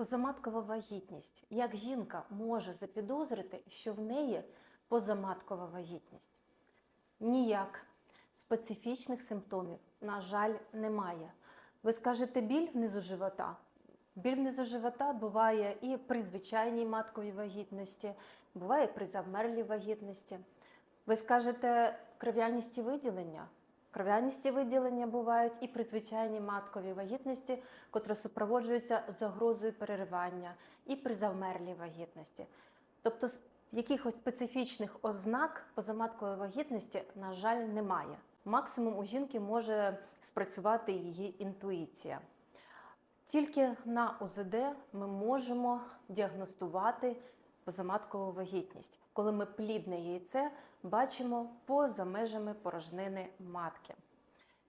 Позаматкова вагітність. Як жінка може запідозрити, що в неї позаматкова вагітність? Ніяк. Специфічних симптомів, на жаль, немає. Ви скажете біль внизу живота? Біль внизу живота буває і при звичайній матковій вагітності, буває при завмерлій вагітності. Ви скажете кров'яністі виділення? Кров'яністі виділення бувають і при звичайній матковій вагітності, котра супроводжується загрозою переривання, і при завмерлій вагітності. Тобто якихось специфічних ознак позаматкової вагітності, на жаль, немає. Максимум у жінки може спрацювати її інтуїція. Тільки на УЗД ми можемо діагностувати позаматкову вагітність, коли ми плідне яйце бачимо поза межами порожнини матки.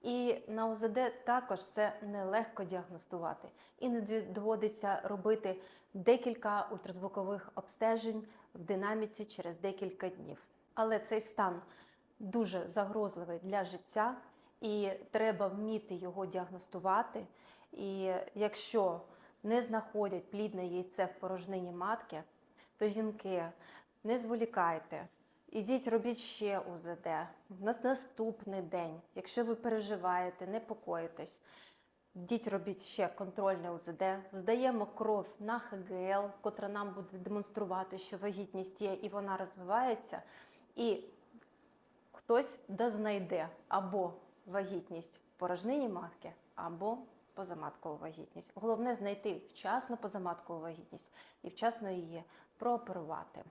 І на УЗД також це нелегко діагностувати. Іноді доводиться робити декілька ультразвукових обстежень в динаміці через декілька днів. Але цей стан дуже загрозливий для життя, і треба вміти його діагностувати. І якщо не знаходять плідне яйце в порожнині матки, то жінки не зволікайте. Ідіть, робіть ще УЗД на наступний день. Якщо ви переживаєте, непокоїтесь, йдіть, робіть ще контрольне УЗД. Здаємо кров на ХГЛ, котра нам буде демонструвати, що вагітність є і вона розвивається. І хтось дознайде або вагітність порожнині матки, або позаматкову вагітність. Головне знайти вчасно позаматкову вагітність і вчасно її прооперувати.